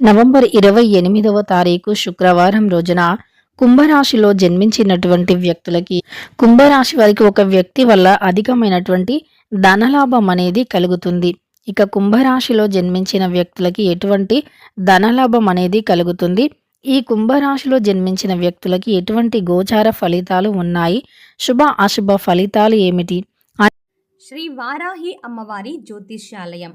November ఇరవై ఎనిమిదవ తారీఖు శుక్రవారం రోజున కుంభరాశిలో జన్మించినటువంటి వ్యక్తులకి కుంభరాశి వారికి ఒక వ్యక్తి వల్ల అధికమైనటువంటి ధనలాభం అనేది కలుగుతుంది. ఇక కుంభరాశిలో జన్మించిన వ్యక్తులకి ఎటువంటి ధనలాభం అనేది కలుగుతుంది. ఈ కుంభరాశిలో జన్మించిన వ్యక్తులకి ఎటువంటి గోచార ఫలితాలు ఉన్నాయి? శుభ అశుభ ఫలితాలు ఏమిటి? శ్రీ వారాహి అమ్మవారి జ్యోతిష్యాలయం.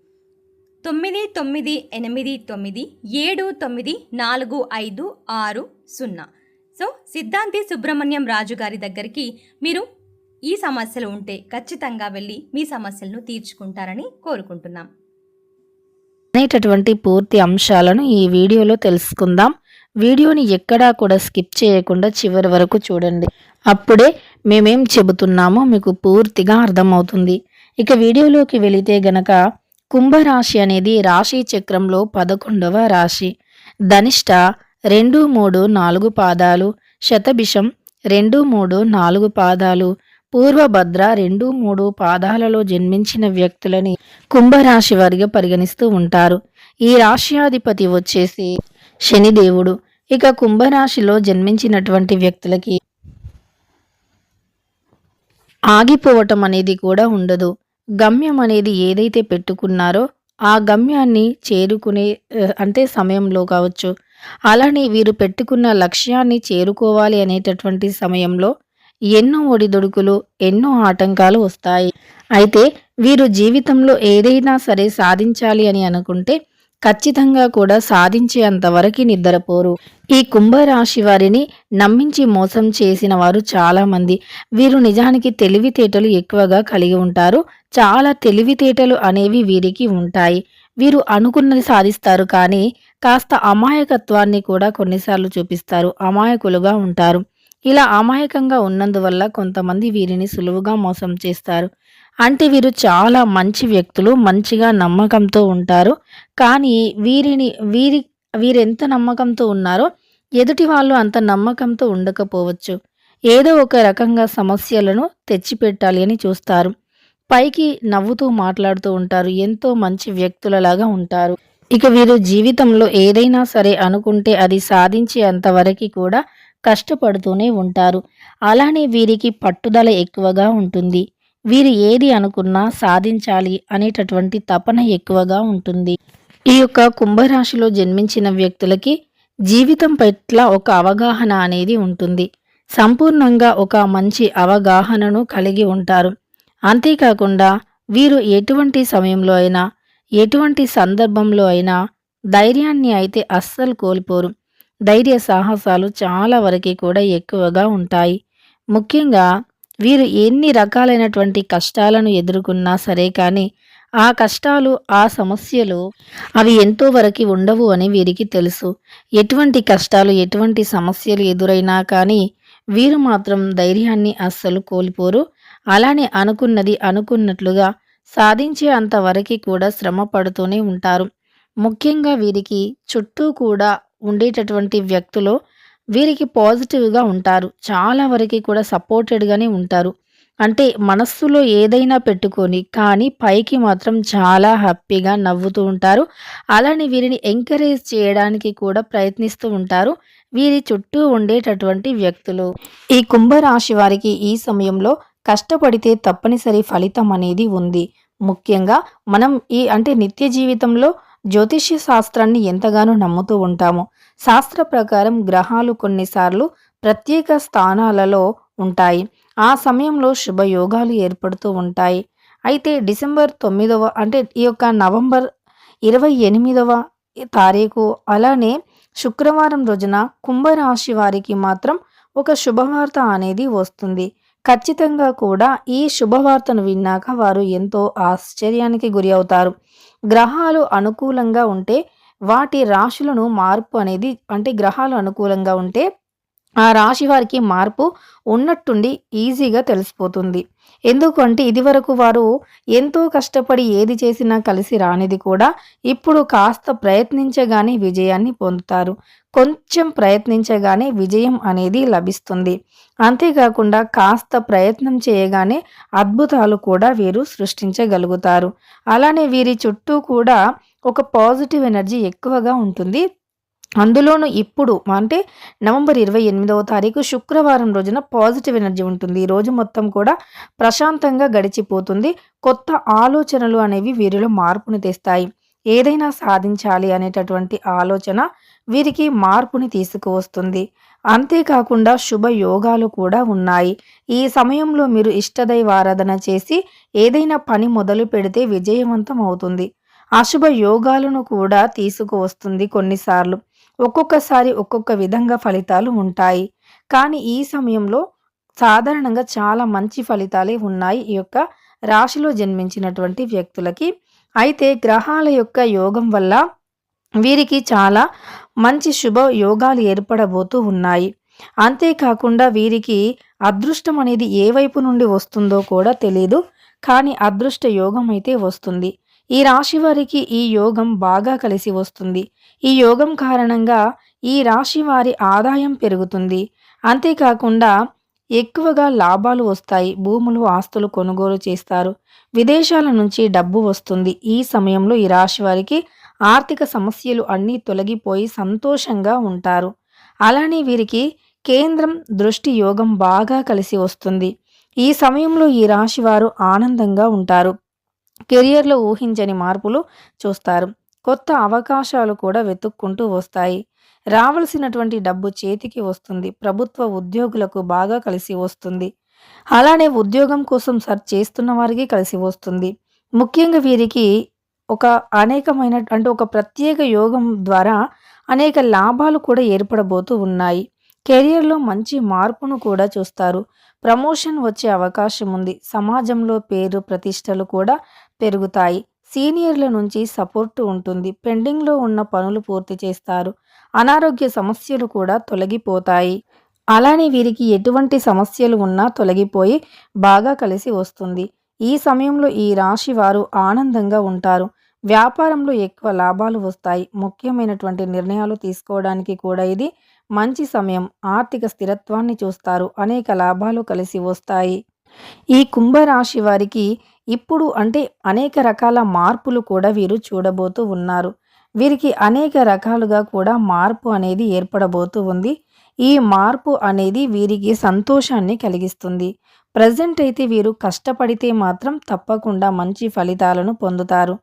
తొమ్మిది తొమ్మిది ఎనిమిది తొమ్మిది ఏడు తొమ్మిది నాలుగు ఐదు ఆరు సున్నా. సో సిద్ధాంతి సుబ్రహ్మణ్యం రాజు గారి దగ్గరికి మీరు ఈ సమస్యలు ఉంటే ఖచ్చితంగా వెళ్ళి మీ సమస్యలను తీర్చుకుంటారని కోరుకుంటున్నాం. అనేటటువంటి పూర్తి అంశాలను ఈ వీడియోలో తెలుసుకుందాం. వీడియోని ఎక్కడా కూడా స్కిప్ చేయకుండా చివరి వరకు చూడండి. అప్పుడే మేమేం చెబుతున్నామో మీకు పూర్తిగా అర్థమవుతుంది. ఇక వీడియోలోకి వెళితే గనక కుంభరాశి అనేది రాశి చక్రంలో పదకొండవ రాశి. ధనిష్ట రెండు మూడు నాలుగు పాదాలు శతభిషం రెండు మూడు నాలుగు పాదాలు పూర్వభద్ర రెండు మూడు పాదాలలో జన్మించిన వ్యక్తులని కుంభరాశి వారిగా పరిగణిస్తూ ఉంటారు. ఈ రాశ్యాధిపతి వచ్చేసి శనిదేవుడు. ఇక కుంభరాశిలో జన్మించినటువంటి వ్యక్తులకి ఆగిపోవటం అనేది కూడా ఉండదు. గమ్యం అనేది ఏదైతే పెట్టుకున్నారో ఆ గమ్యాన్ని చేరుకునే అంటే సమయంలో కావచ్చు. అలానే వీరు పెట్టుకున్న లక్ష్యాన్ని చేరుకోవాలి అనేటటువంటి సమయంలో ఎన్నో ఒడిదుడుకులు ఎన్నో ఆటంకాలు వస్తాయి. అయితే వీరు జీవితంలో ఏదైనా సరే సాధించాలి అని అనుకుంటే ఖచ్చితంగా కూడా సాధించేంత వరకు నిద్రపోరు. ఈ కుంభరాశి వారిని నమ్మించి మోసం చేసిన వారు చాలామంది వీరు నిజానికి తెలివితేటలు ఎక్కువగా కలిగి ఉంటారు. చాలా తెలివితేటలు అనేవి వీరికి ఉంటాయి. వీరు అనుకున్నది సాధిస్తారు కానీ కాస్త అమాయకత్వాన్ని కూడా కొన్నిసార్లు చూపిస్తారు. అమాయకులుగా ఉంటారు. ఇలా అమాయకంగా ఉన్నందువల్ల కొంతమంది వీరిని సులువుగా మోసం చేస్తారు. అంటే వీరు చాలా మంచి వ్యక్తులు మంచిగా నమ్మకంతో ఉంటారు. కానీ వీరిని వీరి వీరెంత నమ్మకంతో ఉన్నారో ఎదుటి వాళ్ళు అంత నమ్మకంతో ఉండకపోవచ్చు. ఏదో ఒక రకంగా సమస్యలను తెచ్చిపెట్టాలి అని చూస్తారు. పైకి నవ్వుతూ మాట్లాడుతూ ఉంటారు. ఎంతో మంచి వ్యక్తులలాగా ఉంటారు. ఇక వీరు జీవితంలో ఏదైనా సరే అనుకుంటే అది సాధించేంత వరకు కూడా కష్టపడుతూనే ఉంటారు. అలానే వీరికి పట్టుదల ఎక్కువగా ఉంటుంది. వీరు ఏది అనుకున్నా సాధించాలి అనేటటువంటి తపన ఎక్కువగా ఉంటుంది. ఈ యొక్క కుంభరాశిలో జన్మించిన వ్యక్తులకి జీవితం పట్ల ఒక అవగాహన అనేది ఉంటుంది. సంపూర్ణంగా ఒక మంచి అవగాహనను కలిగి ఉంటారు. అంతేకాకుండా వీరు ఎటువంటి సమయంలో అయినా ఎటువంటి సందర్భంలో అయినా ధైర్యాన్ని అయితే అస్సలు కోల్పోరు. ధైర్య సాహసాలు చాలా వరకు కూడా ఎక్కువగా ఉంటాయి. ముఖ్యంగా వీరు ఎన్ని రకాలైనటువంటి కష్టాలను ఎదుర్కొన్నా సరే కానీ ఆ కష్టాలు ఆ సమస్యలు అవి ఎంతో వరకు ఉండవు అని వీరికి తెలుసు. ఎటువంటి కష్టాలు ఎటువంటి సమస్యలు ఎదురైనా కానీ వీరు మాత్రం ధైర్యాన్ని అస్సలు కోల్పోరు. అలానే అనుకున్నది అనుకున్నట్లుగా సాధించే అంతవరకు కూడా శ్రమ పడుతూనే ఉంటారు. ముఖ్యంగా వీరికి చుట్టూ కూడా ఉండేటటువంటి వ్యక్తులు వీరికి పాజిటివ్గా ఉంటారు. చాలా వరకు కూడా సపోర్టెడ్గానే ఉంటారు. అంటే మనస్సులో ఏదైనా పెట్టుకొని కానీ పైకి మాత్రం చాలా హ్యాపీగా నవ్వుతూ ఉంటారు. అలానే వీరిని ఎంకరేజ్ చేయడానికి కూడా ప్రయత్నిస్తూ ఉంటారు. వీరి చుట్టూ ఉండేటటువంటి వ్యక్తులు. ఈ కుంభరాశి వారికి ఈ సమయంలో కష్టపడితే తప్పనిసరి ఫలితం అనేది ఉంది. ముఖ్యంగా మనం ఈ అంటే నిత్య జీవితంలో జ్యోతిష్య శాస్త్రాన్ని ఎంతగానో నమ్ముతూ ఉంటాము. శాస్త్ర ప్రకారం గ్రహాలు కొన్నిసార్లు ప్రత్యేక స్థానాలలో ఉంటాయి. ఆ సమయంలో శుభయోగాలు ఏర్పడుతూ ఉంటాయి. అయితే డిసెంబర్ తొమ్మిదవ అంటే ఈ యొక్క నవంబర్ ఇరవై ఎనిమిదవ తారీఖు అలానే శుక్రవారం రోజున కుంభరాశి వారికి మాత్రం ఒక శుభవార్త అనేది వస్తుంది. ఖచ్చితంగా కూడా ఈ శుభవార్తను విన్నాక వారు ఎంతో ఆశ్చర్యానికి గురి అవుతారు. గ్రహాలు అనుకూలంగా ఉంటే వాటి రాశులను మార్పు అనేది అంటే గ్రహాలు అనుకూలంగా ఉంటే ఆ రాశి వారికి మార్పు ఉన్నట్టుండి ఈజీగా తెలిసిపోతుంది. ఎందుకంటే ఇదివరకు వారు ఎంతో కష్టపడి ఏది చేసినా కలిసి రానిది కూడా ఇప్పుడు కాస్త ప్రయత్నించగానే విజయాన్ని పొందుతారు. కొంచెం ప్రయత్నించగానే విజయం అనేది లభిస్తుంది. అంతేకాకుండా కాస్త ప్రయత్నం చేయగానే అద్భుతాలు కూడా వీరు సృష్టించగలుగుతారు. అలానే వీరి చుట్టూ కూడా ఒక పాజిటివ్ ఎనర్జీ ఎక్కువగా ఉంటుంది. అందులోనూ ఇప్పుడు అంటే నవంబర్ 28వ తారీఖు శుక్రవారం రోజున పాజిటివ్ ఎనర్జీ ఉంటుంది. ఈ రోజు మొత్తం కూడా ప్రశాంతంగా గడిచిపోతుంది. కొత్త ఆలోచనలు అనేవి వీరిలో మార్పుని తెస్తాయి. ఏదైనా సాధించాలి అనేటటువంటి ఆలోచన వీరికి మార్పుని తీసుకువస్తుంది. అంతేకాకుండా శుభ యోగాలు కూడా ఉన్నాయి. ఈ సమయంలో మీరు ఇష్టదైవారాధన చేసి ఏదైనా పని మొదలు పెడితే విజయవంతం అవుతుంది. అశుభ యోగాలను కూడా తీసుకువస్తుంది కొన్నిసార్లు. ఒక్కొక్కసారి ఒక్కొక్క విధంగా ఫలితాలు ఉంటాయి. కానీ ఈ సమయంలో సాధారణంగా చాలా మంచి ఫలితాలే ఉన్నాయి ఈ యొక్క రాశిలో జన్మించినటువంటి వ్యక్తులకి. అయితే గ్రహాల యొక్క యోగం వల్ల వీరికి చాలా మంచి శుభ యోగాలు ఏర్పడబోతూ ఉన్నాయి. అంతేకాకుండా వీరికి అదృష్టం అనేది ఏ వైపు నుండి వస్తుందో కూడా తెలీదు. కానీ అదృష్ట యోగం అయితే వస్తుంది. ఈ రాశి వారికి ఈ యోగం బాగా కలిసి వస్తుంది. ఈ యోగం కారణంగా ఈ రాశి వారి ఆదాయం పెరుగుతుంది. అంతేకాకుండా ఎక్కువగా లాభాలు వస్తాయి. భూములు, ఆస్తులు కొనుగోలు చేస్తారు. విదేశాల నుంచి డబ్బు వస్తుంది. ఈ సమయంలో ఈ రాశి వారికి ఆర్థిక సమస్యలు అన్నీ తొలగిపోయి సంతోషంగా ఉంటారు. అలానే వీరికి కేంద్రం దృష్టి యోగం బాగా కలిసి వస్తుంది. ఈ సమయంలో ఈ రాశి వారు ఆనందంగా ఉంటారు. కెరియర్‌లో ఊహించని మార్పులు చూస్తారు. కొత్త అవకాశాలు కూడా వెతుక్కుంటూ వస్తాయి. రావలసినటువంటి డబ్బు చేతికి వస్తుంది. ప్రభుత్వ ఉద్యోగులకు బాగా కలిసి వస్తుంది. అలానే ఉద్యోగం కోసం సర్చ్ చేస్తున్న వారికి కలిసి వస్తుంది. ముఖ్యంగా వీరికి ఒక అనేకమైన అంటే ఒక ప్రత్యేక యోగం ద్వారా అనేక లాభాలు కూడా ఏర్పడబోతూ ఉన్నాయి. కెరియర్‌లో మంచి మార్పును కూడా చూస్తారు. ప్రమోషన్ వచ్చే అవకాశం ఉంది. సమాజంలో పేరు, ప్రతిష్టలు కూడా పెరుగుతాయి. సీనియర్‌ల నుంచి సపోర్ట్ ఉంటుంది. పెండింగ్‌లో ఉన్న పనులు పూర్తి చేస్తారు. అనారోగ్య సమస్యలు కూడా తొలగిపోతాయి. అలానే వీరికి ఎటువంటి సమస్యలు ఉన్నా తొలగిపోయి బాగా కలిసి వస్తుంది. ఈ సమయంలో ఈ రాశి వారు ఆనందంగా ఉంటారు. వ్యాపారంలో ఎక్కువ లాభాలు వస్తాయి. ముఖ్యమైనటువంటి నిర్ణయాలు తీసుకోవడానికి కూడా ఇది మంచి సమయం. ఆర్థిక స్థిరత్వాన్ని చూస్తారు. అనేక లాభాలు కలిసి వస్తాయి. ఈ కుంభరాశి వారికి ఇప్పుడు అంటే అనేక రకాల మార్పులు కూడా వీరు చూడబోతూ ఉన్నారు. వీరికి అనేక రకాలుగా కూడా మార్పు అనేది ఏర్పడబోతూ ఉంది. ఈ మార్పు అనేది వీరికి సంతోషాన్ని కలిగిస్తుంది. ప్రజెంట్ అయితే వీరు కష్టపడితే మాత్రం తప్పకుండా మంచి ఫలితాలను పొందుతారు.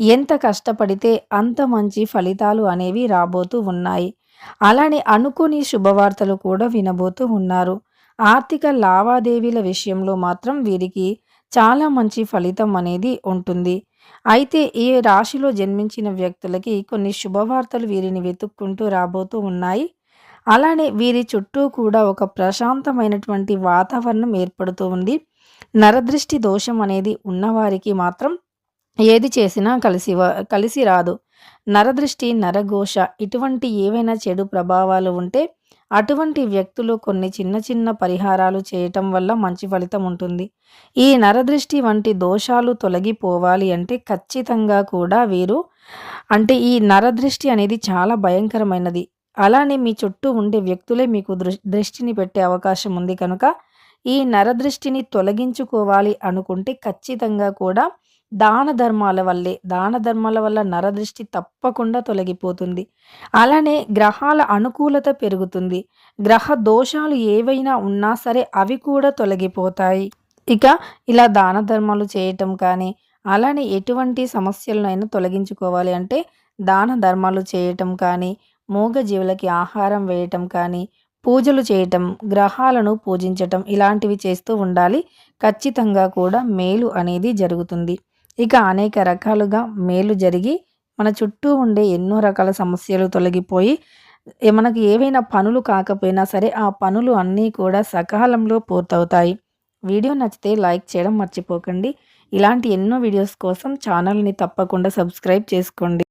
ఎంత కష్టపడితే అంత మంచి ఫలితాలు అనేవి రాబోతూ ఉన్నాయి. అలానే అనుకోని శుభవార్తలు కూడా వినబోతూ ఉన్నారు. ఆర్థిక లావాదేవీల విషయంలో మాత్రం వీరికి చాలా మంచి ఫలితం అనేది ఉంటుంది. అయితే ఈ రాశిలో జన్మించిన వ్యక్తులకి కొన్ని శుభవార్తలు వీరిని వెతుక్కుంటూ రాబోతూ ఉన్నాయి. అలానే వీరి చుట్టూ కూడా ఒక ప్రశాంతమైనటువంటి వాతావరణం ఏర్పడుతూ ఉంది. నరదృష్టి దోషం అనేది ఉన్నవారికి మాత్రం ఏది చేసినా కలిసి కలిసి రాదు. నరదృష్టి, నరఘోష ఇటువంటి ఏవైనా చెడు ప్రభావాలు ఉంటే అటువంటి వ్యక్తులు కొన్ని చిన్న చిన్న పరిహారాలు చేయటం వల్ల మంచి ఫలితం ఉంటుంది. ఈ నరదృష్టి వంటి దోషాలు తొలగిపోవాలి అంటే ఖచ్చితంగా కూడా వీరు అంటే ఈ నరదృష్టి అనేది చాలా భయంకరమైనది. అలానే మీ చుట్టూ ఉండే వ్యక్తులే మీకు దృష్టిని పెట్టే అవకాశం ఉంది కనుక ఈ నరదృష్టిని తొలగించుకోవాలి అనుకుంటే ఖచ్చితంగా కూడా దాన ధర్మాల వల్లే దాన ధర్మాల వల్ల నరదృష్టి తప్పకుండా తొలగిపోతుంది. అలానే గ్రహాల అనుకూలత పెరుగుతుంది. గ్రహ దోషాలు ఏవైనా ఉన్నా సరే అవి కూడా తొలగిపోతాయి. ఇక ఇలా దాన ధర్మాలు చేయటం కానీ, అలానే ఎటువంటి సమస్యలనైనా తొలగించుకోవాలి అంటే దాన ధర్మాలు చేయటం కానీ, మూగజీవులకి ఆహారం వేయటం కానీ, పూజలు చేయటం, గ్రహాలను పూజించటం ఇలాంటివి చేస్తూ ఉండాలి. ఖచ్చితంగా కూడా మేలు అనేది జరుగుతుంది. ఇక అనేక రకాలుగా మేలు జరిగి మన చుట్టూ ఉండే ఎన్నో రకాల సమస్యలు తొలగిపోయి మనకు ఏవైనా పనులు కాకపోయినా సరే ఆ పనులు అన్నీ కూడా సకాలంలో పూర్తవుతాయి. వీడియో నచ్చితే లైక్ చేయడం మర్చిపోకండి. ఇలాంటి ఎన్నో వీడియోస్ కోసం ఛానల్‌ని తప్పకుండా సబ్స్క్రైబ్ చేసుకోండి.